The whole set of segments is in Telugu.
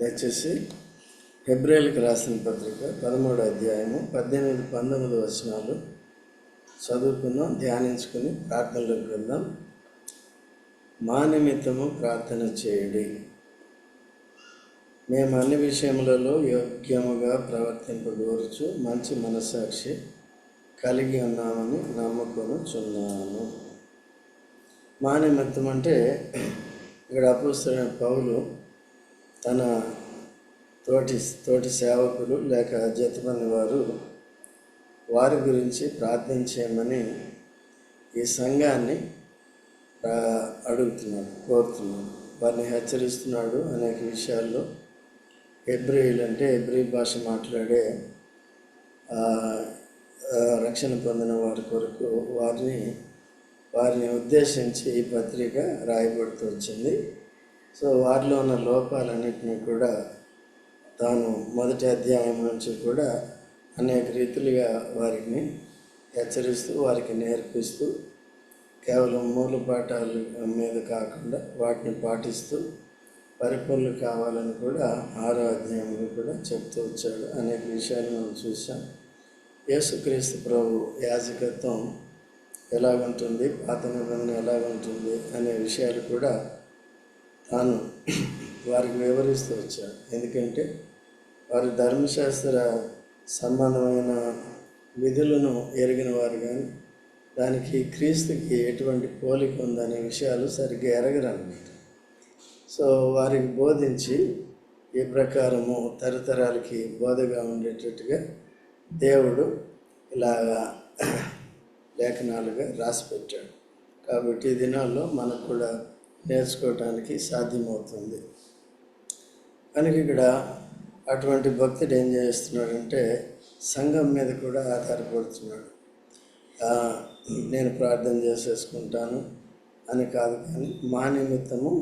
దయచేసి హెబ్రిల్కి రాసిన పత్రిక పదమూడు అధ్యాయము పద్దెనిమిది పంతొమ్మిది వచనాలు చదువుకుందాం ధ్యానించుకుని ప్రార్థనలోకి వెళ్దాం మా నిమిత్తము ప్రార్థన చేయడి. మేము అన్ని విషయములలో యోగ్యముగా ప్రవర్తింపగోరుచు మంచి మనసాక్షి కలిగి ఉన్నామని నమ్ముకొనుచున్నాను మా నిమిత్తం అంటే ఇక్కడ అపోస్తున్న పౌలు తన తోటి తోటి సేవకులు లేక జతమని వారు వారి గురించి ప్రార్థించేయమని ఈ సంఘాన్ని అడుగుతున్నాడు కోరుతున్నాడు వారిని హెచ్చరిస్తున్నాడు అనేక విషయాల్లో. హెబ్రిల్ అంటే హెబ్రి భాష మాట్లాడే రక్షణ పొందిన వారి కొరకు వారిని వారిని ఉద్దేశించి ఈ పత్రిక రాయబడుతూ వచ్చింది. సో వారిలో ఉన్న లోపాలన్నింటినీ కూడా తాను మొదటి అధ్యాయం నుంచి కూడా అనేక రీతులుగా వారిని హెచ్చరిస్తూ వారికి నేర్పిస్తూ కేవలం మూల పాఠాలు మీద కాకుండా వాటిని పాటిస్తూ పరిపూర్ణలు కావాలని కూడా ఆరో అధ్యాయంలో కూడా చెప్తూ వచ్చాడు. అనేక విషయాలు మనం చూసాం యేసుక్రీస్తు ప్రభు యాజకత్వం ఎలాగుంటుంది? పాత నిబంధన ఎలాగుంటుంది? అనే విషయాలు కూడా తాను వారికి వివరిస్తూ వచ్చాడు ఎందుకంటే వారి ధర్మశాస్త్ర సంబంధమైన విధులను ఎరిగిన వారు కానీ దానికి క్రీస్తుకి ఎటువంటి పోలిక ఉందనే విషయాలు సరిగ్గా ఎరగరన్నమాట. సో వారికి బోధించి ఈ ప్రకారము తరతరాలకి బోధగా ఉండేటట్టుగా దేవుడు ఇలాగా లేఖనాలుగా రాసిపెట్టాడు కాబట్టి ఈ దినాల్లో మనకు కూడా నేర్చుకోవటానికి సాధ్యమవుతుంది. కనుక ఇక్కడ అటువంటి భక్తుడు ఏం చేస్తున్నాడంటే సంఘం మీద కూడా ఆధారపడుతున్నాడు. నేను ప్రార్థన చేసేసుకుంటాను అని కాదు కానీ మా నిమిత్తము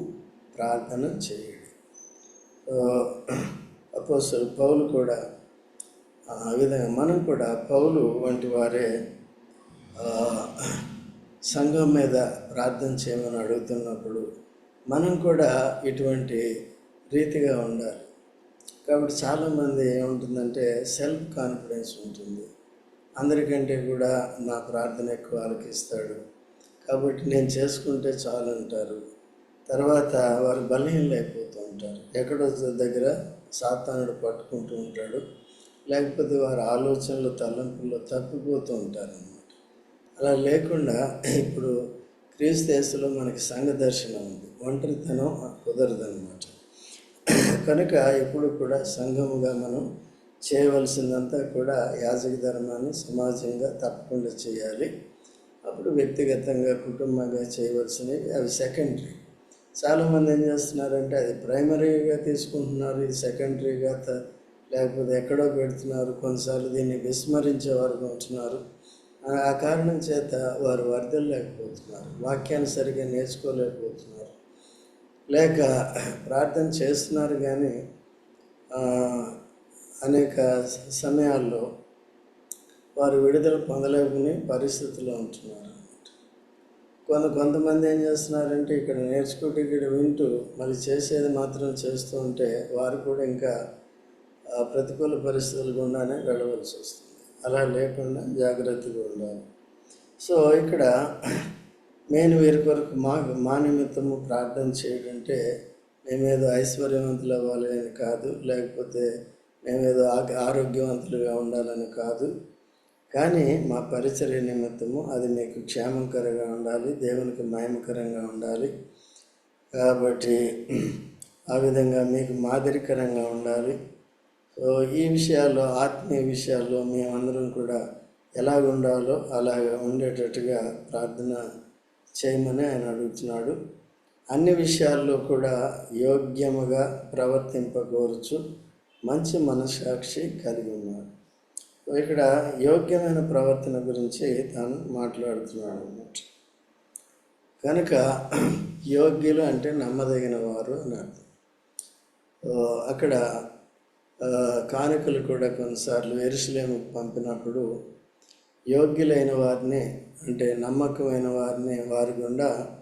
ప్రార్థన చేయడు. అపోసలు పౌలు కూడా ఆ విధంగా మనం కూడా పౌలు వంటి వారే. సంఘం మీద ప్రార్థన చేయమని అడుగుతున్నప్పుడు మనం కూడా ఇటువంటి రీతిగా ఉండాలి. కాబట్టి చాలామంది ఏముంటుందంటే సెల్ఫ్ కాన్ఫిడెన్స్ ఉంటుంది. అందరికంటే కూడా నా ప్రార్థన ఎక్కువ ఆలకిస్తాడు కాబట్టి నేను చేసుకుంటే చాలు అంటారు. తర్వాత వారు బలహీనలు అయిపోతూ ఉంటారు. ఎక్కడో దగ్గర సాతానుడు పట్టుకుంటూ ఉంటాడు. లేకపోతే వారి ఆలోచనలు తలంపుల్లో తప్పిపోతూ ఉంటారు. అలా లేకుండా ఇప్పుడు క్రీస్తు మనకి సంఘ దర్శనం ఉంది. ఒంటరితనం కుదరదనమాట కనుక ఎప్పుడు కూడా సంఘముగా మనం చేయవలసిందంతా కూడా యాజక ధర్మాన్ని సమాజంగా తప్పకుండా చేయాలి. అప్పుడు వ్యక్తిగతంగా కుటుంబంగా చేయవలసినవి అవి సెకండరీ చాలామంది ఏం చేస్తున్నారంటే అది ప్రైమరీగా తీసుకుంటున్నారు ఇది సెకండరీగా త- లేకపోతే ఎక్కడో పెడుతున్నారు. కొన్నిసార్లు దీన్ని విస్మరించే వారు ఉంటున్నారు. ఆ- కారణం చేత వారు వర్ధలేకపోతున్నారు వాక్యాన్ని సరిగ్గా నేర్చుకోలేకపోతున్నారు. లేక ప్రార్థన చేస్తున్నారు కానీ అనేక సమయాల్లో వారు విడుదల పొందలేకునే పరిస్థితిలో ఉంటున్నారు అన్నమాట. కొంత కొంతమంది ఏం చేస్తున్నారంటే ఇక్కడ నేర్చుకుంటూ ఇక్కడ వింటూ మళ్ళీ చేసేది మాత్రం చేస్తూ ఉంటే వారు కూడా ఇంకా ప్రతికూల పరిస్థితులు గుండానే వెళ్ళవలసి వస్తుంది. అలా లేకుండా జాగ్రత్తగా ఉండాలి. సో ఇక్కడ నేను వీరి కొరకు మా మా నిమిత్తము ప్రార్థన చేయడంటే మేమేదో ఐశ్వర్యవంతులు అవ్వాలి అని కాదు లేకపోతే మేమేదో ఆ- ఆరోగ్యవంతులుగా ఉండాలని కాదు. కానీ మా పరిచర్య నిమిత్తము అది మీకు క్షేమకరంగా ఉండాలి దేవునికి మహిమకరంగా ఉండాలి. కాబట్టి ఆ విధంగా మీకు మాదిరికరంగా ఉండాలి. ఈ విషయాల్లో ఆత్మీయ విషయాల్లో మేమందరం కూడా ఎలా ఉండాలో అలాగ ఉండేటట్టుగా ప్రార్థన చేయమని ఆయన అడుగుతున్నాడు. అన్ని విషయాల్లో కూడా యోగ్యముగా ప్రవర్తింపకోరచ్చు మంచి మనస్సాక్షి కలిగి ఉన్నాడు ఇక్కడ యోగ్యమైన ప్రవర్తన గురించి తాను మాట్లాడుతున్నాడు అన్నమాట. కనుక యోగ్యులు అంటే నమ్మదగిన వారు అని అర్థం. అక్కడ కానుకలు కూడా కొన్నిసార్లు ఎరుసలేముకు పంపినప్పుడు యోగ్యులైన వారిని అంటే నమ్మకమైన వారిని వారి గుండా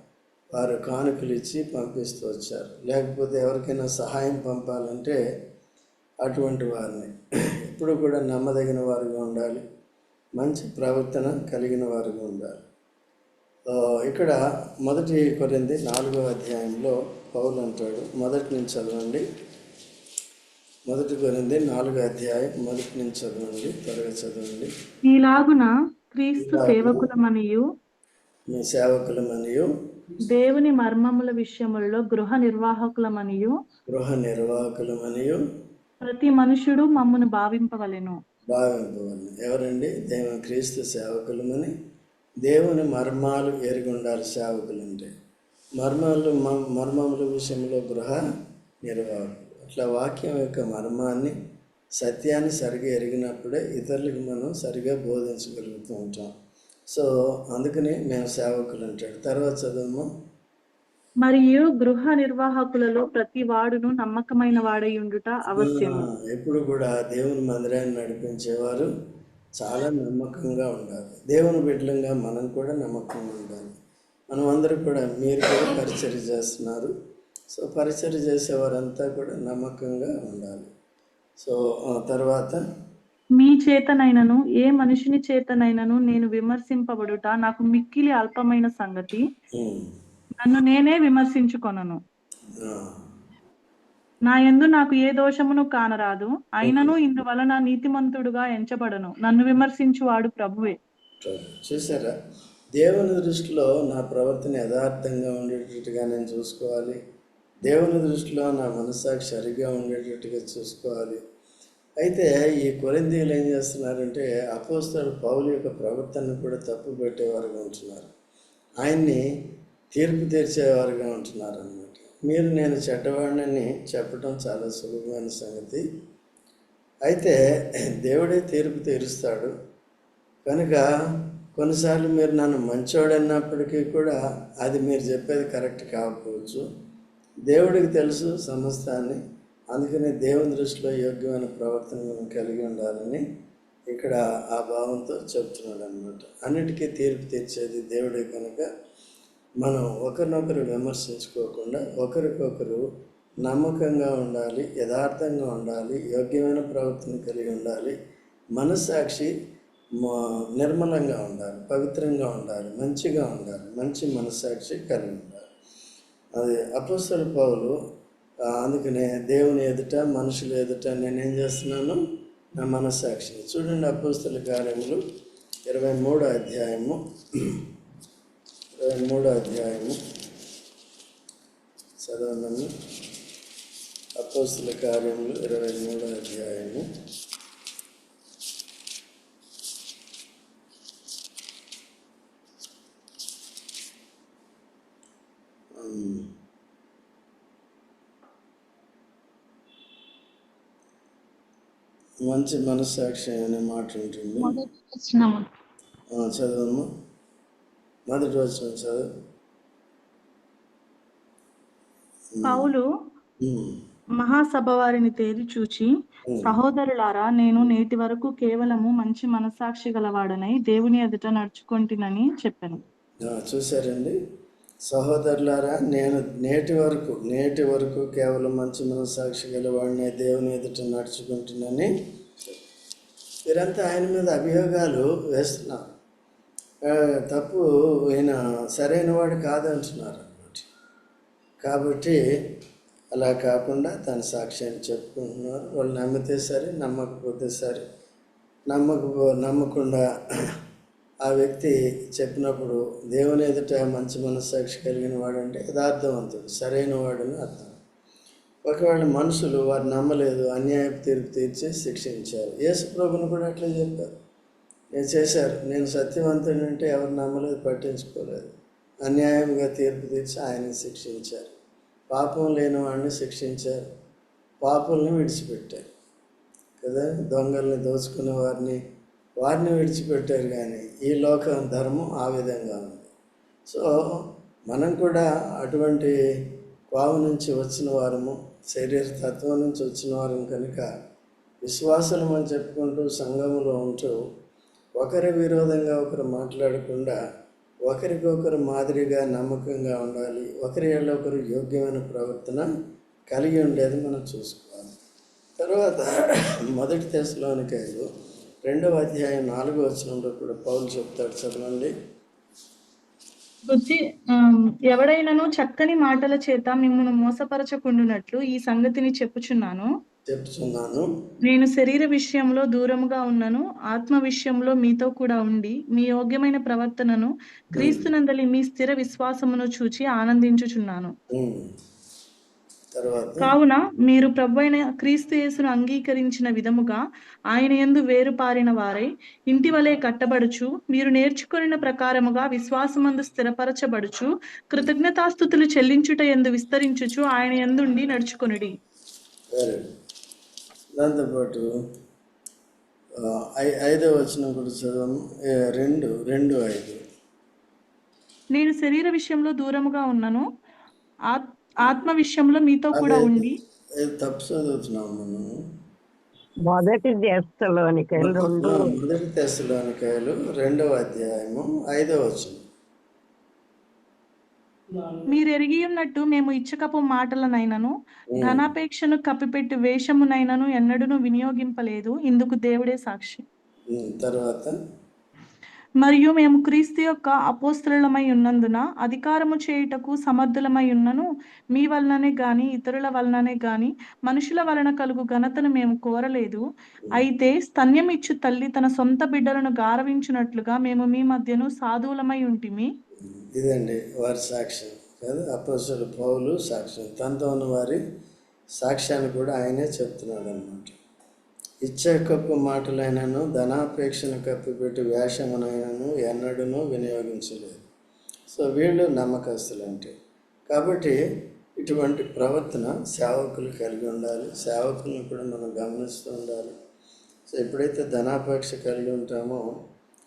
వారు కానుకలు ఇచ్చి పంపిస్తూ వచ్చారు. లేకపోతే ఎవరికైనా సహాయం పంపాలంటే అటువంటి వారిని. ఎప్పుడు కూడా నమ్మదగిన వారుగా ఉండాలి. మంచి ప్రవర్తన కలిగిన వారుగా ఉండాలి. ఇక్కడ మొదటి కొరింది నాలుగో అధ్యాయంలో పౌలు అంటాడు మొదటి నుంచి చదవండి. మొదటి కొరింది నాలుగో అధ్యాయం మొదటి నుంచి చదవండి త్వరగా చదవండి. ఈలాగున క్రీస్తు సేవకులమనియు మీ సేవకులమనియు దేవుని మర్మముల విషయములలో గృహ నిర్వాహకులమనియు గృహ నిర్వాహకులమనియు ప్రతి మనుషుడు మమ్మను భావింపవలెను. భావింపవలను. ఎవరండి? దేవుని క్రీస్తు సేవకులమని. దేవుని మర్మాలు ఎరిగి ఉండాలి సేవకులు అంటే మర్మాలు మర్మముల విషయంలో గృహ నిర్వాహకులు. అట్లా వాక్యం యొక్క మర్మాన్ని సత్యాన్ని సరిగా ఎరిగినప్పుడే ఇతరులకు మనం సరిగా బోధించగలుగుతూ ఉంటాం. సో అందుకని మేము సేవకులు అంటాడు. తర్వాత చదువు మరియు గృహ నిర్వాహకులలో ప్రతి వాడును నమ్మకమైన వాడై ఉండుట అవశ్యము. ఎప్పుడు కూడా దేవుని మందిరాన్ని నడిపించేవారు చాలా నమ్మకంగా ఉండాలి. దేవుని బిడ్డలంగా మనం కూడా నమ్మకంగా ఉండాలి. మనం అందరూ కూడా మీరు కూడా పరిచర్య చేస్తున్నారు. సో పరిచర్య చేసేవారంతా కూడా నమ్మకంగా ఉండాలి. సో ఆ తర్వాత మీ చేతనైనను ఏ మనుషుని చేతనైనను నేను విమర్శింపబడుట నాకు మిక్కిలి అల్పమైన సంగతి. నన్ను నేనే విమర్శించుకొనను. నా యందు నాకు ఏ దోషమును కానరాదు. అయినను ఇందువలన నీతిమంతుడుగా ఎంచబడను. నన్ను విమర్శించువాడు ప్రభువే. చూసారా? దేవుని దృష్టిలో నా ప్రవర్తన యథార్థంగా ఉండేటట్టుగా నేను చూసుకోవాలి. దేవుని దృష్టిలో నా మనస్సాక్షి సరిగ్గా ఉండేటట్టుగా చూసుకోవాలి. అయితే ఈ కొరిందీలు ఏం చేస్తున్నారంటే అపోస్తలు పౌలు యొక్క ప్రవర్తనను కూడా తప్పు పెట్టేవారుగా ఉంటున్నారు. ఆయన్ని తీర్పు తీర్చేవారుగా ఉంటున్నారు అన్నమాట మీరు నేను చెడ్డవాడిని చెప్పడం చాలా సులభమైన సంగతి. అయితే దేవుడే తీర్పు తీరుస్తాడు. కనుక కొన్నిసార్లు మీరు నన్ను మంచోడన్నప్పటికీ కూడా అది మీరు చెప్పేది కరెక్ట్ కాకపోవచ్చు. దేవుడికి తెలుసు సమస్తాన్ని. అందుకని దేవుని దృష్టిలో యోగ్యమైన ప్రవర్తన మనం కలిగి ఉండాలని ఇక్కడ ఆ భావంతో చెప్తున్నాడు అనమాట అన్నిటికీ తీర్పు తెచ్చేది దేవుడే కనుక మనం ఒకరినొకరు విమర్శించుకోకుండా ఒకరికొకరు నమ్మకంగా ఉండాలి యథార్థంగా ఉండాలి యోగ్యమైన ప్రవర్తన కలిగి ఉండాలి మనస్సాక్షి నిర్మలంగా ఉండాలి పవిత్రంగా ఉండాలి మంచిగా ఉండాలి మంచి మనస్సాక్షి కలిగి ఉండాలి. అది అపోస్తల పౌలు అందుకనే దేవుని ఎదుట మనుషులు ఎదుట నేనేం చేస్తున్నాను? నా మనస్సాక్షిని. చూడండి అపస్తుల కార్యములు ఇరవై మూడో అధ్యాయము. ఇరవై మూడో అధ్యాయము. చదవనము అపోస్తల కార్యములు ఇరవై మూడో అధ్యాయము. మంచి మనస్సాక్షి అనే మాట ఉంటుంది. చదవమ్మా. మొదటి వచ్చిన చదువు. పౌలు. మహాసభ వారిని తేరి చూచి సహోదరులారా నేను నేటి వరకు కేవలము మంచి మనసాక్షి గలవాడనై దేవుని ఎదుట నడుచుకుంటునని చెప్పాను. ఆ, చూశారండి? సహోదరులారా నేను నేటి వరకు నేటి వరకు కేవలం మంచి మనస్సాక్షి గలవాడినే దేవుని ఎదుట నడుచుకుంటున్నాని వీరంతా ఆయన మీద అభియోగాలు వేస్తున్నారు. తప్పు ఈయన సరైన వాడు కాదంటున్నారు అన్నమాట. కాబట్టి అలా కాకుండా తన సాక్ష్యాన్ని చెప్పుకుంటున్నారు. వాళ్ళు నమ్మితే సరే నమ్మకపోతే సరే నమ్మకపో నమ్మకుండా ఆ వ్యక్తి చెప్పినప్పుడు దేవుని ఎదుట మంచి మనస్సాక్షి కలిగిన వాడంటే యథార్థవంతుడు సరైన వాడని అర్థం. ఒకవేళ మనుషులు వారు నమ్మలేదు అన్యాయపు తీర్పు తీర్చి శిక్షించారు. యేసు ప్రభుని కూడా అట్లా చెప్పారు. నేను చేశారు నేను సత్యవంతుడు అంటే ఎవరు నమ్మలేదు పట్టించుకోలేదు. అన్యాయంగా తీర్పు తీర్చి ఆయన్ని శిక్షించారు. పాపం లేని వాడిని శిక్షించారు. పాపుల్ని విడిచిపెట్టారు. కదా? దొంగల్ని దోచుకునే వారిని వారిని విడిచిపెట్టారు కానీ ఈ లోకం ధర్మం ఆ విధంగా ఉంది. సో మనం కూడా అటువంటి కోవ నుంచి వచ్చిన వారము శరీర తత్వం నుంచి వచ్చిన వారం కనుక విశ్వాసులం అని చెప్పుకుంటూ సంఘములో ఉంటూ ఒకరి విరోధంగా ఒకరు మాట్లాడకుండా ఒకరికొకరు మాదిరిగా నమ్మకంగా ఉండాలి ఒకరి ఏళ్ళ ఒకరు యోగ్యమైన ప్రవర్తన కలిగి ఉండేది మనం చూసుకోవాలి. తర్వాత మొదటి దశలోనికాయలు రెండవ అధ్యాయం నాలుగో వచనంలో కూడా పౌలు చెప్తాడు చదవండి. బుద్ధి ఎవడైనను చక్కని మాటల చేత మిమ్మల్ని మోసపరచకుండునట్లు ఈ సంగతిని చెప్పుచున్నాను. చెప్తున్నాను నేను శరీర విషయంలో దూరముగా ఉన్నను ఆత్మ విషయంలో మీతో కూడా ఉండి మీ యోగ్యమైన ప్రవర్తనను క్రీస్తునందలి మీ స్థిర విశ్వాసమును చూచి ఆనందించుచున్నాను. కావున మీరు ప్రభువైన క్రీస్తు యేసును అంగీకరించిన విధముగా ఆయన యందు వేరు పారిన వారై ఇంటి వలె కట్టబడుచు మీరు నేర్చుకొనిన ప్రకారముగా విశ్వాసమందు స్థిరపరచబడుచు కృతజ్ఞతాస్థుతులు చెల్లించుట ఎందు విస్తరించుచు ఆయన యందుండి నడుచుకొనుడి. దాంతోపాటు ఐదో వచనం కూడా చదవము. రెండు రెండు ఐదు. నేను శరీర విషయంలో దూరముగా ఉన్నను. ఆత్- ఆత్మ విషయంలో మీతో కూడా ఉండి. ఇది తప్పు చదువుతున్నాం మనం. మొదటి రెండు రెండవ అధ్యాయము ఐదో వచనం. మీరు ఎరిగి ఉన్నట్టు మేము ఇచ్చకపు మాటలనైనను ధనాపేక్షను కప్పిపెట్టి వేషమునైనను ఎన్నడూను వినియోగింపలేదు. ఇందుకు దేవుడే సాక్షి. తర్వాత మరియు మేము క్రీస్తు యొక్క అపోస్త్రులమై ఉన్నందున అధికారము చేయుటకు సమర్థులమై ఉన్నను మీ వలననే గాని ఇతరుల వలననే గాని మనుషుల వలన కలుగు ఘనతను మేము కోరలేదు. అయితే స్తన్యం ఇచ్చు తల్లి తన సొంత బిడ్డలను గారవించినట్లుగా మేము మీ మధ్యను సాధువులమై ఉంటిమి. ఇదండి వారి సాక్ష్యం. కదా అపోసలు పౌలు సాక్ష్యం. తనతో ఉన్న వారి సాక్ష్యాన్ని కూడా ఆయనే చెప్తున్నాడు అనమాట ఇచ్చే కప్పు మాటలైనను ధనాపేక్షను కప్పిపెట్టి వేషమునైనను ఎన్నడూనూ వినియోగించలేదు. సో వీళ్ళు నమ్మకస్తులు అంటే కాబట్టి ఇటువంటి ప్రవర్తన సేవకులు కలిగి ఉండాలి. సేవకులను కూడా మనం గమనిస్తూ ఉండాలి. సో ఎప్పుడైతే ధనాపేక్ష కలిగి ఉంటామో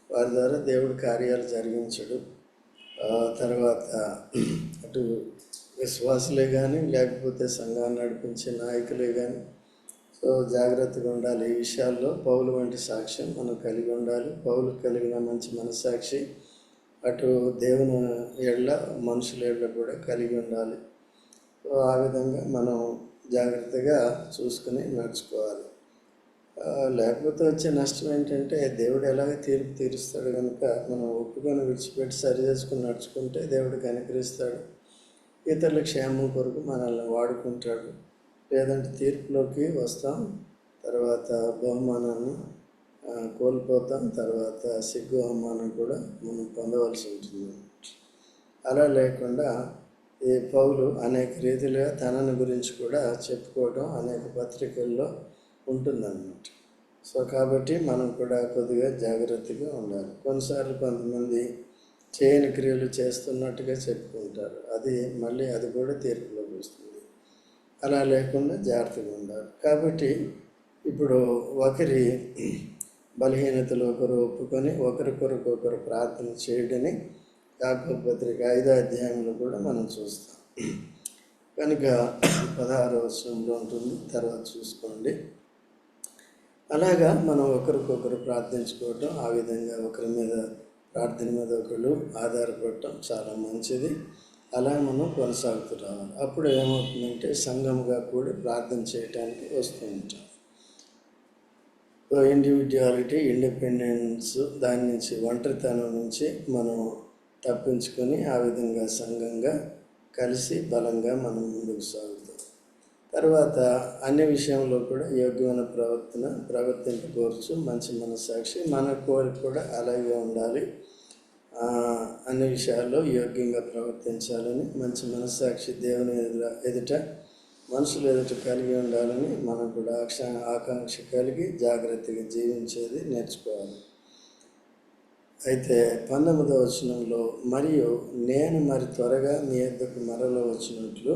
వారి ద్వారా దేవుడి కార్యాలు జరిగించడు తర్వాత అటు విశ్వాసులే కానీ లేకపోతే సంఘాన్ని నడిపించే నాయకులే కానీ జాగ్రత్తగా ఉండాలి. ఈ విషయాల్లో పౌలు వంటి సాక్ష్యం మనం కలిగి ఉండాలి. పౌలు కలిగిన మంచి మనస్సాక్షి అటు దేవుని ఏళ్ళ మనుషుల ఏళ్ళ కూడా కలిగి ఉండాలి. ఆ విధంగా మనం జాగ్రత్తగా చూసుకుని నడుచుకోవాలి. లేకపోతే వచ్చే నష్టం ఏంటంటే దేవుడు ఎలాగ తీర్పు తీరుస్తాడు కనుక మనం ఒప్పుకొని విడిచిపెట్టి సరి చేసుకుని నడుచుకుంటే దేవుడు కనికరిస్తాడు. ఇతరుల క్షేమం కొరకు మనల్ని వాడుకుంటాడు. లేదంటే తీర్పులోకి వస్తాం తర్వాత బహుమానాన్ని కోల్పోతాం తర్వాత సిగ్గు అవమానం కూడా మనం పొందవలసి ఉంటుంది. అలా లేకుండా ఈ పౌలు అనేక రీతిలుగా తనని గురించి కూడా చెప్పుకోవడం అనేక పత్రికల్లో ఉంటుందన్నమాట. సో కాబట్టి మనం కూడా కొద్దిగా జాగ్రత్తగా ఉండాలి. కొన్నిసార్లు కొంతమంది చేయని క్రియలు చేస్తున్నట్టుగా చెప్పుకుంటారు. అది మళ్ళీ అది కూడా తీర్పు. అలా లేకుండా జాగ్రత్తగా ఉండాలి. కాబట్టి ఇప్పుడు ఒకరి బలహీనతలు ఒకరు ఒప్పుకొని ఒకరికొరకు ఒకరు ప్రార్థన చేయడని యాకోబు పత్రిక ఐదో అధ్యాయంలో కూడా మనం చూస్తాం. కనుక పదహారో వచనంలో ఉంటుంది. తర్వాత చూసుకోండి. అలాగా మనం ఒకరికొకరు ప్రార్థించుకోవటం ఆ విధంగా ఒకరి మీద ప్రార్థన మీద ఒకరు ఆధారపడటం చాలా మంచిది. అలా మనం కొనసాగుతూ రావాలి అప్పుడు ఏమవుతుందంటే సంఘంగా కూడి ప్రార్థన చేయటానికి వస్తూ ఉంటాం. ఇండివిజువాలిటీ ఇండిపెండెన్స్ దాని నుంచి ఒంటరితనం నుంచి మనం తప్పించుకొని ఆ విధంగా సంఘంగా కలిసి బలంగా మనం ముందుకు సాగుతాం. తర్వాత అన్ని విషయంలో కూడా యోగ్యమైన ప్రవర్తన ప్రవర్తింపకూర్చు మంచి మనస్సాక్షి మన కోరిక కూడా అలాగే ఉండాలి. అన్ని విషయాల్లో యోగ్యంగా ప్రవర్తించాలని మంచి మనస్సాక్షి దేవుని ఎదుట ఎదుట మనుషులు ఎదుట కలిగి ఉండాలని మనం కూడా ఆక్ష ఆకాంక్ష కలిగి జాగ్రత్తగా జీవించేది నేర్చుకోవాలి. అయితే పంతొమ్మిదవ వచనంలో మరియు నేను మరి త్వరగా మీ యొక్కకు మరల వచ్చినట్లు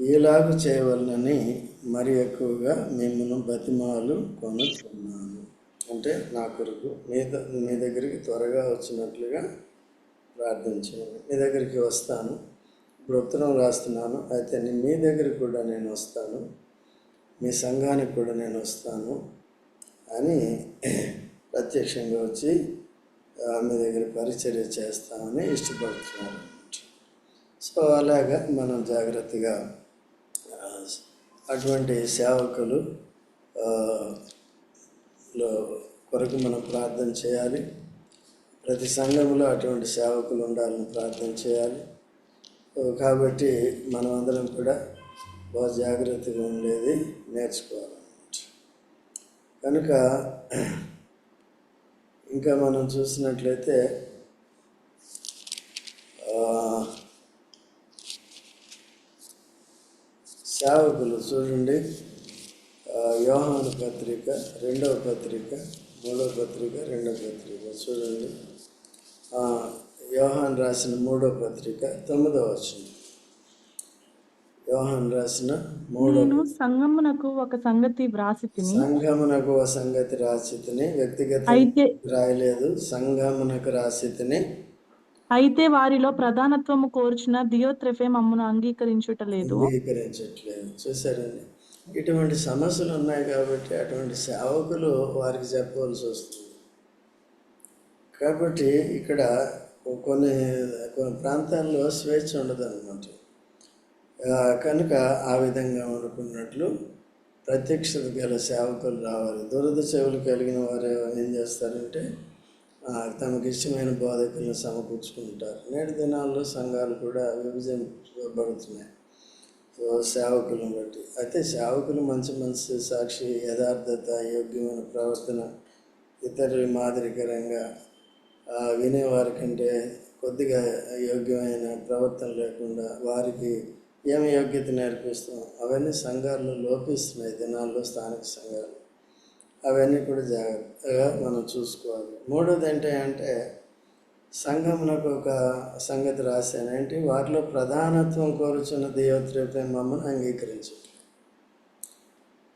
ఈలాగు చేయవలనని మరి ఎక్కువగా మిమ్మల్ని బతిమాలు కొనుక్కున్నాను అంటే నా కొరకు మీ ద- మీ దగ్గరికి త్వరగా వచ్చినట్లుగా ప్రార్థించండి మీ దగ్గరికి వస్తాను. ఇప్పుడు ఉత్తరం రాస్తున్నాను. అయితే మీ దగ్గరికి కూడా నేను వస్తాను. మీ సంఘానికి కూడా నేను వస్తాను అని ప్రత్యక్షంగా వచ్చి మీ దగ్గర పరిచర్య చేస్తామని ఇష్టపడుతున్నారు సో అలాగా మనం జాగ్రత్తగా అటువంటి సేవకులు లో కొరకు మనం ప్రార్థన చేయాలి. ప్రతి సంఘంలో అటువంటి సేవకులు ఉండాలని ప్రార్థన చేయాలి. కాబట్టి మనం అందరం కూడా బాగా జాగ్రత్తగా ఉండేది నేర్చుకోవాలి కనుక ఇంకా మనం చూసినట్లయితే సేవకులు చూడండి. యోహాను పత్రిక రెండవ పత్రిక మూడవ పత్రిక రెండవ పత్రిక. చూడండి. ఆ, యోహాన్ రాసిన మూడవ పత్రిక తొమ్మిదవ వచ్చింది యోహాన్ రాసిన నేను సంగమునకు ఒక సంగతి వ్రాసి తిని సంఘమునకు ఒక సంగతి రాసితిని. వ్యక్తిగత అయితే రాయలేదు. సంఘమునకు రాసితిని. అయితే వారిలో ప్రధానత్వము కోర్చిన దియోత్రెఫే మమ్మను అంగీకరించుట లేదు. అంగీకరించట్లేదు. చూసారండి ఇటువంటి సమస్యలు ఉన్నాయి కాబట్టి అటువంటి సేవకులు వారికి చెప్పవలసి వస్తుంది. కాబట్టి ఇక్కడ కొన్ని కొన్ని ప్రాంతాల్లో స్వేచ్ఛ ఉండదు అనమాట కనుక ఆ విధంగా అనుకున్నట్లు ప్రత్యక్షత గల సేవకులు రావాలి. దురద చెవులు కలిగిన వారు ఏం చేస్తారంటే తమకు ఇష్టమైన బోధకులను సమకూర్చుకుంటారు. నేటి దినాల్లో సంఘాలు కూడా విభజించబడుతున్నాయి సేవకులను బట్టి. అయితే సేవకులు మంచి మంచి సాక్షి యథార్థత యోగ్యమైన ప్రవర్తన ఇతరుల మాదిరికరంగా వినేవారి కంటే కొద్దిగా యోగ్యమైన ప్రవర్తన లేకుండా వారికి ఏమి యోగ్యత నేర్పిస్తాం? అవన్నీ సంఘాల్లో లోపిస్తున్నాయి దినాల్లో స్థానిక సంఘాలు. అవన్నీ కూడా జాగ్రత్తగా మనం చూసుకోవాలి. మూడోది ఏంటంటే సంఘమునకు ఒక సంగతి రాశాను. ఏంటి? ప్రధానత్వం కోరుచున్న దేవతలపై మమ్మల్ని అంగీకరించు.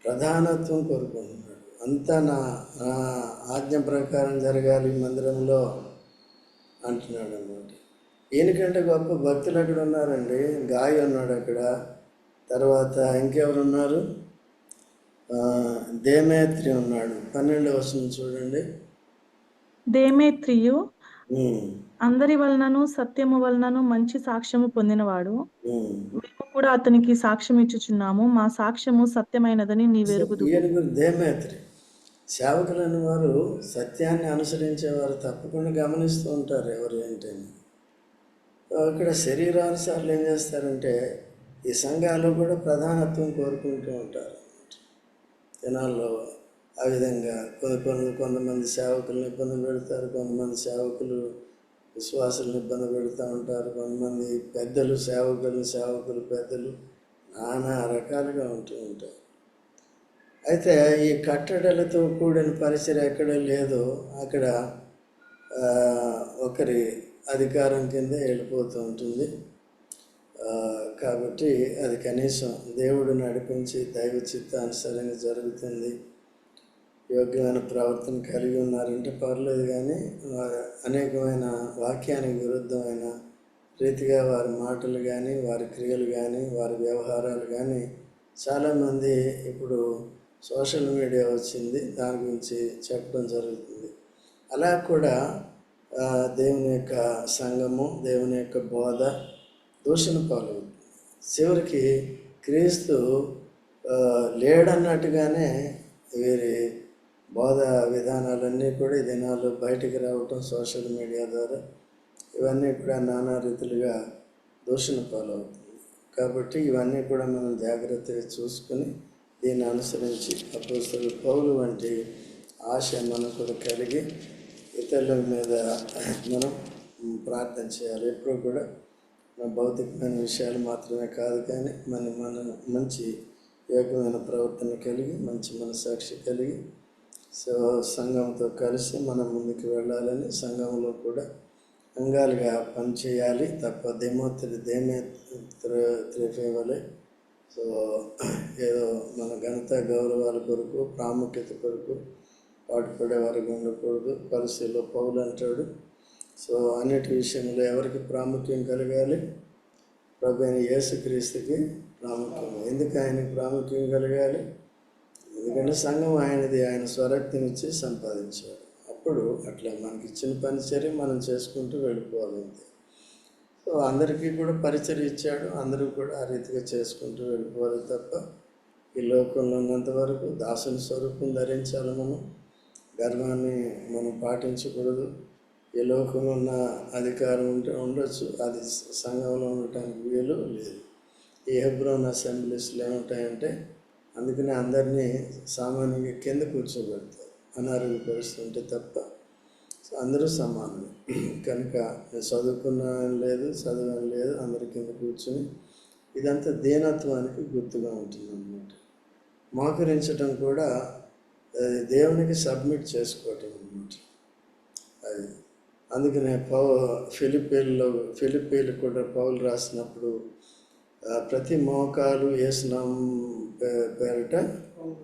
ప్రధానత్వం కోరుకుంటున్నాడు. అంతా నా నా ఆజ్ఞ ప్రకారం జరగాలి ఈ మందిరంలో అంటున్నాడు అన్నమాట ఈయనకంటే గొప్ప భక్తులు అక్కడ ఉన్నారండి? గాయ ఉన్నాడు అక్కడ. తర్వాత ఇంకెవరు ఉన్నారు? దేమేత్రి ఉన్నాడు. పన్నెండు వస్తుంది చూడండి. దేమేత్రియు అందరి వలనను సత్యము వలనను మంచి సాక్ష్యము పొందినవాడు. మేము. కూడా అతనికి సాక్ష్యం ఇచ్చుచున్నాము. మా సాక్ష్యము సత్యమైనదని నీ వెరుగుదు ఏనుగురు దేమేత్రి సేవకులైన వారు సత్యాన్ని అనుసరించేవారు తప్పకుండా గమనిస్తూ ఉంటారు ఎవరు ఏంటని ఇక్కడ శరీరానుసార్లు ఏం చేస్తారంటే ఈ సంఘాలు కూడా ప్రధానత్వం కోరుకుంటూ ఉంటారు. జనాల్లో ఆ విధంగా కొన్ని కొన్ని కొంతమంది సేవకులను ఇబ్బంది పెడతారు కొంతమంది సేవకులు విశ్వాసులను ఇబ్బంది పెడుతూ ఉంటారు కొంతమంది పెద్దలు సేవకులు సేవకులు పెద్దలు నానా రకాలుగా ఉంటూ ఉంటారు అయితే ఈ కట్టడలతో కూడిన పరిసర ఎక్కడ లేదో అక్కడ ఒకరి అధికారం కింద వెళ్ళిపోతూ ఉంటుంది. కాబట్టి అది కనీసం దేవుడు నడిపించి దైవ చిత్తానుసారంగా జరుగుతుంది. యోగ్యమైన ప్రవర్తన కలిగి ఉన్నారంటే పర్లేదు కానీ వారి అనేకమైన వాక్యానికి విరుద్ధమైన రీతిగా వారి మాటలు కానీ వారి క్రియలు కానీ వారి వ్యవహారాలు కానీ చాలామంది ఇప్పుడు సోషల్ మీడియా వచ్చింది. దాని గురించి చెప్పడం జరుగుతుంది. అలా కూడా దేవుని యొక్క సంఘము దేవుని యొక్క బోధ దూషణ పాల్గొంది చివరికి క్రీస్తు లేడన్నట్టుగానే వీరి బోధ విధానాలన్నీ కూడా ఈ దినాలు బయటికి రావటం సోషల్ మీడియా ద్వారా ఇవన్నీ కూడా నానా రీతిలుగా దూషణ పాలవుతుంది. కాబట్టి ఇవన్నీ కూడా మనం జాగ్రత్తగా చూసుకొని దీన్ని అనుసరించి అప్పుడు పౌలు వంటి ఆశ మనకు కూడా కలిగి ఇతరుల మీద మనం ప్రార్థన చేయాలి. ఎప్పుడు కూడా మన భౌతికమైన విషయాలు మాత్రమే కాదు కానీ మన మన మంచి యోగ్యమైన ప్రవర్తన కలిగి మంచి మనసాక్షి కలిగి సో సంఘంతో కలిసి మనం ముందుకు వెళ్ళాలని సంఘంలో కూడా అంగాలుగా పనిచేయాలి తప్ప దేమోత్రి దేమే త్రిఫేవలే సో ఏదో మన ఘనత గౌరవాల కొరకు ప్రాముఖ్యత కొరకు పాటుపడే వారికి ఉండకూడదు. పరిస్థితిలో పౌలు అంటాడు. సో అన్నిటి విషయంలో ఎవరికి ప్రాముఖ్యం కలగాలి? ప్రభు అయిన యేసుక్రీస్తుకి ప్రాముఖ్యం ఎందుకు ఆయనకి ప్రాముఖ్యం కలగాలి? ఎందుకంటే సంఘం ఆయనది ఆయన స్వరక్తినిచ్చి సంపాదించాడు. అప్పుడు అట్లా మనకి ఇచ్చిన పరిచర్య మనం చేసుకుంటూ వెళ్ళిపోవాలి సో అందరికీ కూడా పరిచర్య ఇచ్చాడు. అందరూ కూడా ఆ రీతిగా చేసుకుంటూ వెళ్ళిపోవాలి తప్ప ఈ లోకంలో ఉన్నంత వరకు దాసుని స్వరూపం ధరించాలి మనం. గర్వాన్ని మనం పాటించకూడదు. ఈ లోకంలో ఉన్న అధికారం ఉంటే ఉండొచ్చు. అది సంఘంలో ఉండటానికి వీలు లేదు. ఈ హెబ్రోన్ అసెంబ్లీస్లో ఏముంటాయంటే అందుకనే అందరినీ సామాన్యంగా కింద కూర్చోబెడతారు. అనారోగ్య పరిస్థితి ఉంటే తప్ప అందరూ సమానమే. కనుక చదువుకున్న లేదు చదువని లేదు అందరి కింద కూర్చొని ఇదంతా దీనత్వానికి గుర్తుగా ఉంటుంది అన్నమాట మోకరించడం కూడా దేవునికి సబ్మిట్ చేసుకోవటం అన్నమాట. అది అందుకనే పౌ ఫిలిపీన్లో ఫిలిపీన్లు కూడా పౌలు రాసినప్పుడు ప్రతి మోకాలు వేసిన పేరిట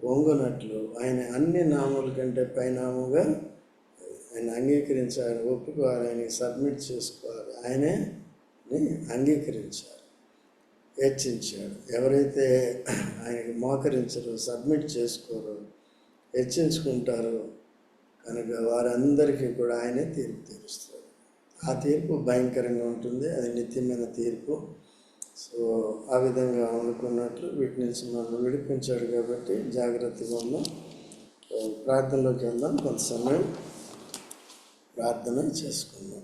వంగునట్లు. ఆయన అన్ని నామాల కంటే పైనాముగా ఆయన అంగీకరించాలి ఒప్పుకోవాలి ఆయన సబ్మిట్ చేసుకోవాలి. ఆయనే అంగీకరించాలి హెచ్చించాడు. ఎవరైతే ఆయనకి మోకరించరు సబ్మిట్ చేసుకోరు హెచ్చించుకుంటారో కనుక వారందరికీ కూడా ఆయనే తీర్పు తీరుస్తాడు. ఆ తీర్పు భయంకరంగా ఉంటుంది. అది నిత్యమైన తీర్పు. సో ఆ విధంగా అనుకున్నట్లు వీటి నుంచి మనం విడిపించాడు కాబట్టి జాగ్రత్తగా ఉన్నాం ప్రార్థనలోకి వెళ్దాం. కొంత సమయం ప్రార్థన చేసుకుందాం.